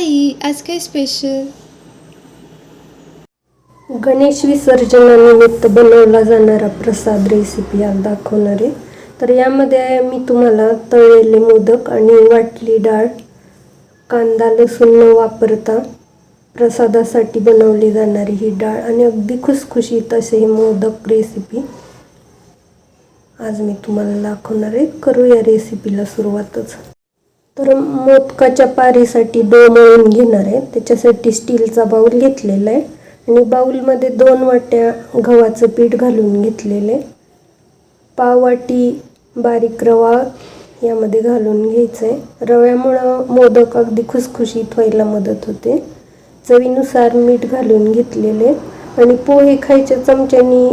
आई आज काय स्पेशल गणेश विसर्जनानिमित्त बनवला जाणारा प्रसाद रेसिपी आज दाखवणार आहे. तर यामध्ये मी तुम्हाला तळलेले मोदक आणि वाटली डाळ कांदा लसूण न वापरता प्रसादासाठी बनवली जाणारी ही डाळ आणि अगदी खुसखुशीत असे हे मोदक रेसिपी आज मी तुम्हाला दाखवणार आहे. करूया रेसिपीला सुरुवातच. तर मोदकाच्या पारीसाठी डो मळून घेणार आहे. त्याच्यासाठी स्टीलचा बाऊल घेतलेला आहे. आणि बाऊलमध्ये दोन वाट्या गव्हाचं पीठ घालून घेतलेले पाव वाटी बारीक रवा यामध्ये घालून घ्यायचं आहे. रव्यामुळं मोदक अगदी खुसखुशीत व्हायला मदत होते. चवीनुसार मीठ घालून घेतलेले आणि पोहे खायच्या चमच्यानी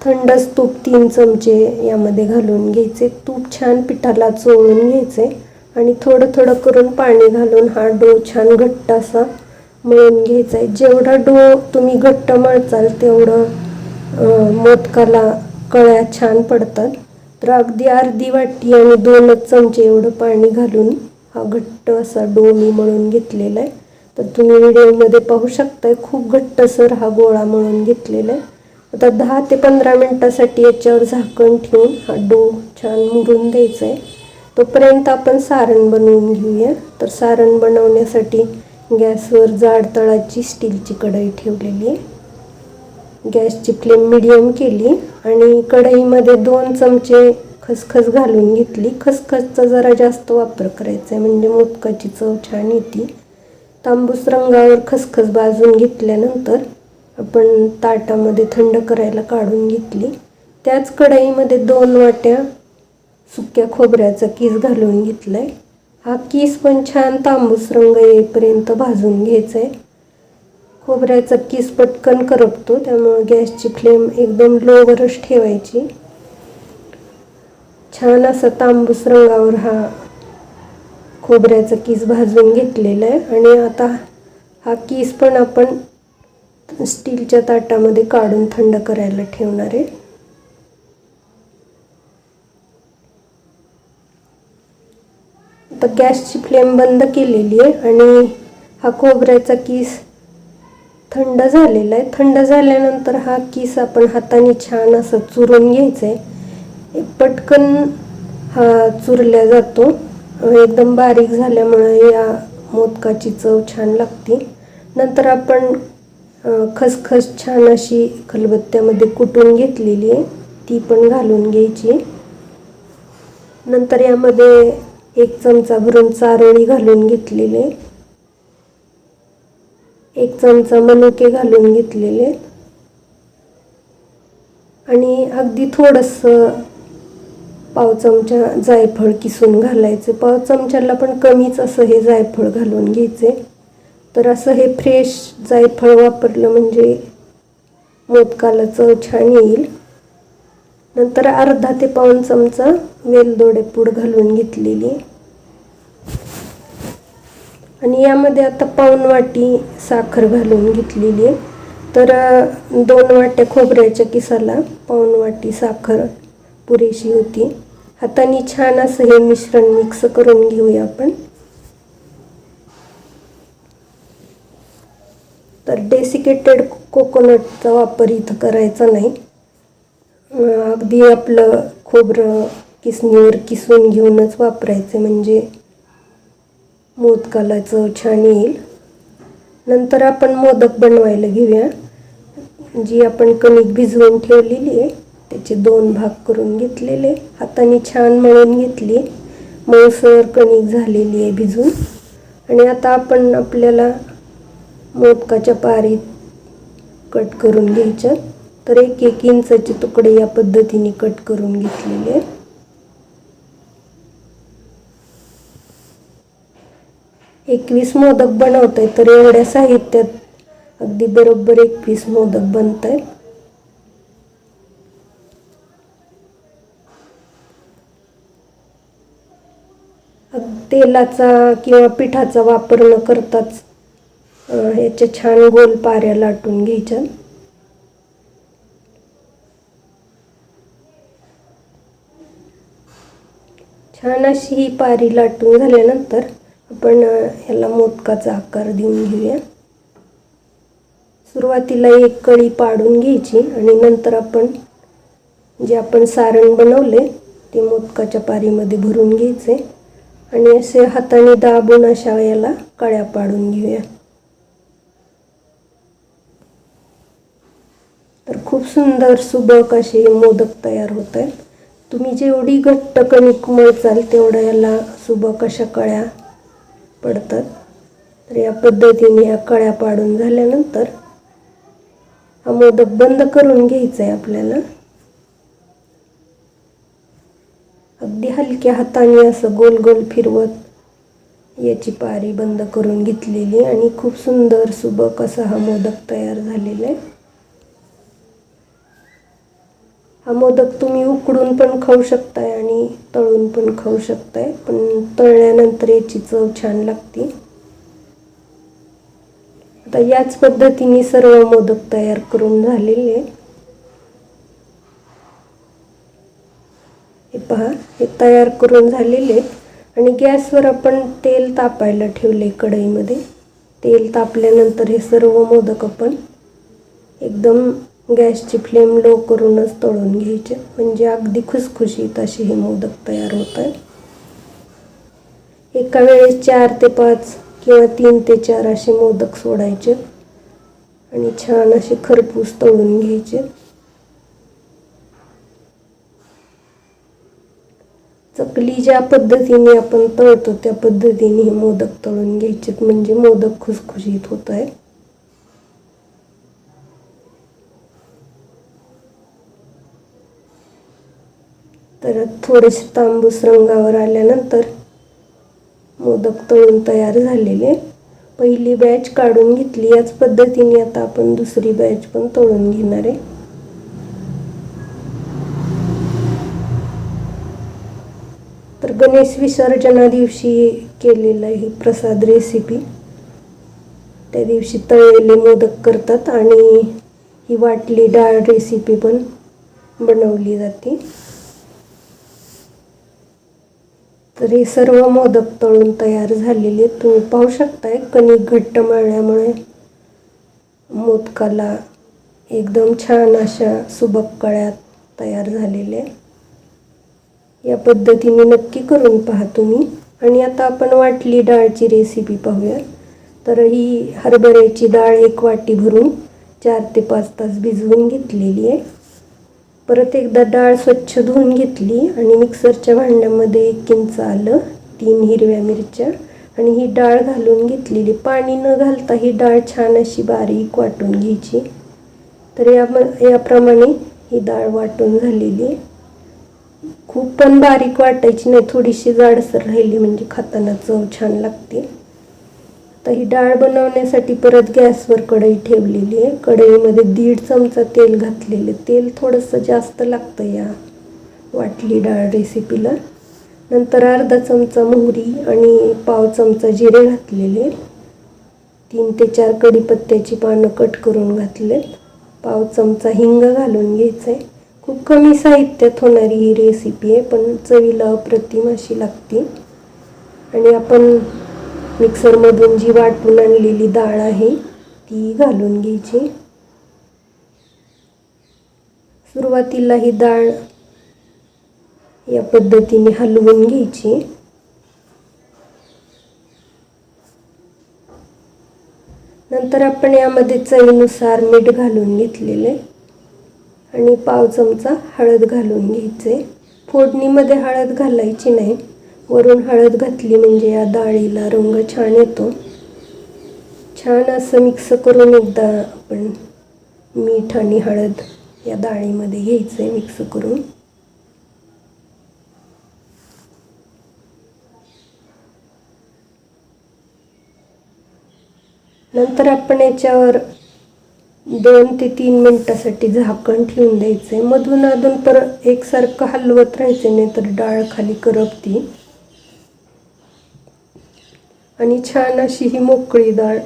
थंडच तूप तीन चमचे यामध्ये घालून घ्यायचे. तूप छान पिठाला चोळून घ्यायचे आणि थोडं थोडं करून पाणी घालून हा डो छान घट्ट असा मळून घ्यायचा आहे. जेवढा डो तुम्ही घट्ट मळचाल तेवढं मोदकाला कळ्या छान पडतात. तर अगदी अर्धी वाटी आणि दोनच चमचे एवढं पाणी घालून हा घट्ट असा डो मी मळून घेतलेला आहे. तर तुम्ही व्हिडिओमध्ये पाहू शकताय खूप घट्टसर हा गोळा मळून घेतलेला आहे. आता दहा ते पंधरा मिनटासाठी याच्यावर झाकण ठेवून हा डो छान मुरून द्यायचा आहे. तोपर्यंत आपण सारण बनवून घेऊया. तर सारण बनवण्यासाठी गॅसवर जाड तळाची स्टीलची कढई ठेवलेली आहे. गॅसची फ्लेम मिडियम केली आणि कढईमध्ये दोन चमचे खसखस घालून घेतली. खसखसचा जरा जास्त वापर करायचा आहे म्हणजे मोदकाची चव छान येते. तांबूस रंगावर खसखस भाजून घेतल्यानंतर आपण ताटामध्ये थंड करायला काढून घेतली. त्याच कढईमध्ये दोन वाट्या सुक्या खोबऱ्याचा किस घालून घेतलाय. हा किस पण छान तांबूस रंग येईपर्यंत भाजून घ्यायचा आहे खोबऱ्याचा किस पटकन करपतो त्यामुळे गॅसची फ्लेम एकदम लोवरच ठेवायची. छान असा तांबूस रंगावर हा खोबऱ्याचा किस भाजून घेतलेला आहे. आणि आता हा किस पण आपण स्टीलच्या ताटामध्ये काढून थंड करायला ठेवणार आहे. तर गॅसची फ्लेम बंद केलेली आहे आणि हा खोबऱ्याचा किस थंड झालेला आहे. थंड झाल्यानंतर हा किस आपण हाताने छान असं चुरून घ्यायचं आहे पटकन हा चुरल्या जातो. एकदम बारीक झाल्यामुळे या मोदकाची चव छान लागते. नंतर आपण खसखस छान अशी खलबत्त्यामध्ये कुटून घेतलेली आहे. ती पण घालून घ्यायची नंतर यामध्ये एक चमचा भरून चारोळी घालून घेतलेले. एक चमचा मनुके घालून घेतलेले. आणि अगदी थोडंसं पाव चमचा जायफळ किसून घालायचे. पाव चमच्याला पण कमीच असं हे जायफळ घालून घ्यायचे. तर असं हे फ्रेश जायफळ वापरलं म्हणजे मोदकाला चव छान येईल. नंतर अर्धा ते पाऊण चमचा वेलदोडे पूड घालून घेतलेली. आणि यामध्ये आता पाऊण वाटी साखर घालून घेतलेली. तर दोन वाट्या खोबऱ्याच्या किसाला पाऊण वाटी साखर पुरेशी होती. हाताने छान असं हे मिश्रण मिक्स करून घेऊया आपण. तर डेसिकेटेड कोकोनटचा वापर इथं करायचा नाही. अगदी आपलं खोबरं किसणीवर किसून घेऊनच वापरायचं म्हणजे मोदकाला चव छान येईल. नंतर आपण मोदक बनवायला घेऊया. जी आपण कणिक भिजवून ठेवलेली आहे त्याचे दोन भाग करून घेतलेले. हाताने छान मळून घेतली. मऊसर कणिक झालेली आहे भिजून. आणि आता आपण आपल्याला मोदकाच्या पारीत कट करून घ्यायच्या तर एक एक इंचाचे तुकडे या पद्धतीने कट करून घेतलेले आहेत. एकवीस मोदक बनवत आहे तर एवढ्या साहित्यात अगदी बरोबर एकवीस मोदक बनत आहेत तेलाचा किंवा पिठाचा वापर न करताच ह्याच्या छान गोल पाऱ्या लाटून घ्यायच्या. छान अशी ही पारी लाटून झाल्यानंतर आपण ह्याला मोदकाचा आकार देऊन घेऊया. सुरुवातीला एक कळी पाडून घ्यायची आणि नंतर आपण जे आपण सारण बनवले ते मोदकाच्या पारीमध्ये भरून घ्यायचे आणि असे हाताने दाबून अशा याला कळ्या पाडून घेऊया. तर खूप सुंदर सुबक असे मोदक तयार होत आहेत. तुम्ही जेवढी घट्ट कणिक मळचाल तेवढ्या याला सुबक अशा कळ्या पडतात? तर या पद्धतीने या कळ्या पाडून झाल्यानंतर हा मोदक बंद करून घ्यायचा आहे आपल्याला. अगदी हलक्या हाताने असं गोल गोल फिरवत याची पारी बंद करून घेतलेली आणि खूप सुंदर सुबक असा हा मोदक तयार झालेला आहे. हा मोदक तुम्ही उकडून पण खाऊ शकताय आणि तळून पण खाऊ शकताय पण तळल्यानंतर याची चव छान लागते. आता याच पद्धतीने सर्व मोदक तयार करून झालेले हे पहा हे तयार करून झालेले आणि गॅसवर आपण तेल तापायला ठेवले कढईमध्ये. तेल तापल्यानंतर हे सर्व मोदक आपण एकदम गॅसची फ्लेम लो करूनच तळून घ्यायचे. म्हणजे अगदी खुसखुशीत असे हे मोदक तयार होत आहे एका वेळेस चार ते पाच किंवा तीन ते चार असे मोदक सोडायचे. आणि छान असे खरपूस तळून घ्यायचे. चकली ज्या पद्धतीने आपण तळतो त्या पद्धतीने हे मोदक तळून घ्यायचे म्हणजे मोदक खुसखुशीत होत आहे तर थोडेसे तांबूस रंगावर आल्यानंतर मोदक तळून तयार झालेले. पहिली बॅच काढून घेतली. याच पद्धतीने आता आपण दुसरी बॅच पण तळून घेणार आहे. तर गणेश विसर्जना दिवशी केलेलं ही प्रसाद रेसिपी त्या दिवशी तळलेले मोदक करतात आणि ही वाटली डाळ रेसिपी पण बनवली जाते. तर हे सर्व मोदक तळून तयार झालेले तुम्ही पाहू शकताय. कणिक घट्ट मळल्यामुळे मोदकाला एकदम छान अशा सुबक कळ्यात तयार झालेले. या पद्धतीने नक्की करून पहा तुम्ही. आणि आता आपण वाटली डाळची रेसिपी पाहूया. तर ही हरभऱ्याची डाळ एक वाटी भरून चार ते पाच तास भिजवून घेतलेली आहे. परत एकदा डाळ स्वच्छ धुवून घेतली आणि मिक्सरच्या भांड्यामध्ये एक किंच आलं तीन हिरव्या मिरच्या आणि ही डाळ घालून घेतलेली. पाणी न घालता ही डाळ छान अशी बारीक वाटून घ्यायची. तर या याप्रमाणे ही डाळ वाटून झालेली. खूप पण बारीक वाटायची नाही थोडीशी जाडसर राहिली म्हणजे खाताना चव छान लागते. तर ही डाळ बनवण्यासाठी परत गॅसवर कढई ठेवलेली आहे. कढईमध्ये दीड चमचा तेल घातलेले तेल थोडंसं जास्त लागतं या वाटली डाळ रेसिपीला नंतर अर्धा चमचा मोहरी आणि पाव चमचा जिरे घातलेले तीन ते चार कढीपत्त्याची पानं कट करून घातलेत. पाव चमचा हिंग घालून घ्यायचं आहे. खूप कमी साहित्यात होणारी ही रेसिपी आहे पण चवीला अप्रतिम अशी लागते. आणि आपण मिक्सरमधून जी वाटून आणलेली डाळ आहे ती घालून घ्यायची. सुरुवातीला ही डाळ या पद्धतीने हलवून घ्यायची. नंतर आपण यामध्ये चवीनुसार मीठ घालून घेतलेले आणि पाव चमचा हळद घालून घ्यायचे. फोडणीमध्ये हळद घालायची नाही. वरून हळद घातली म्हणजे या डाळीला रंग छान येतो. छान असं मिक्स करून एकदा आपण मीठ आणि हळद या डाळीमध्ये घ्यायचं आहे मिक्स करून. नंतर आपण याच्यावर दोन ते तीन मिनिटासाठी झाकण ठेवून द्यायचं आहे मधून अधून पर एकसारखं हलवत राहायचं नाही तर डाळ खाली करपती. आणि छान अशी ही मोकळी डाळ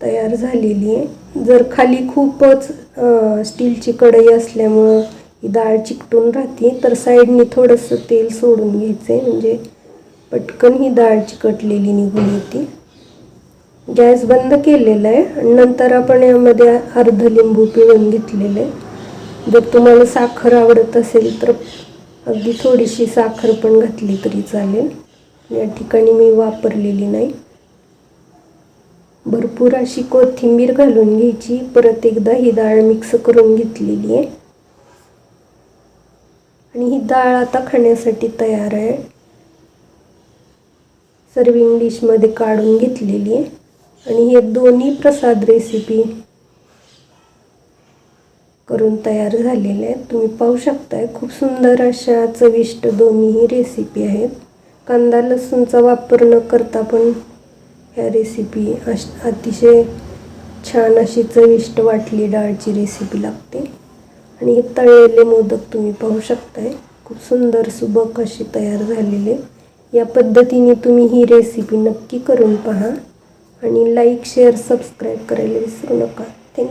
तयार झालेली आहे. जर खाली खूपच स्टीलची कढई असल्यामुळं ही डाळ चिकटून राहते तर साईडनी थोडंसं तेल सोडून घ्यायचं आहे म्हणजे पटकन ही डाळ चिकटलेली निघून येते. गॅस बंद केलेला आहे आणि नंतर आपण यामध्ये अर्ध लिंबू पिळून घेतलेलं आहे. जर तुम्हाला साखर आवडत असेल तर अगदी थोडीशी साखर पण घातली तरी चालेल. या ठिकाणी मी वापरलेली नाही. भरपूर अशी कोथिंबीर घालून घ्यायची. परत एकदा ही डाळ मिक्स करून घेतलेली आहे. आणि ही डाळ आता खाण्यासाठी तयार आहे. सर्विंग डिशमध्ये काढून घेतलेली आहे. आणि हे दोन्ही प्रसाद रेसिपी करून तयार झालेले आहेत. तुम्ही पाहू शकताय खूप सुंदर अशा चविष्ट दोन्हीही रेसिपी आहेत. कांदा लसूणचा वापर न करता पण ह्या रेसिपी अश अतिशय छान अशी चविष्ट वाटली डाळची रेसिपी लागते. आणि हे तळलेले मोदक तुम्ही पाहू शकताय. खूप सुंदर सुबक अशी तयार झालेले या पद्धतीने तुम्ही ही रेसिपी नक्की करून पहा. आणि लाईक शेअर सबस्क्राईब करायला विसरू नका. थँक्यू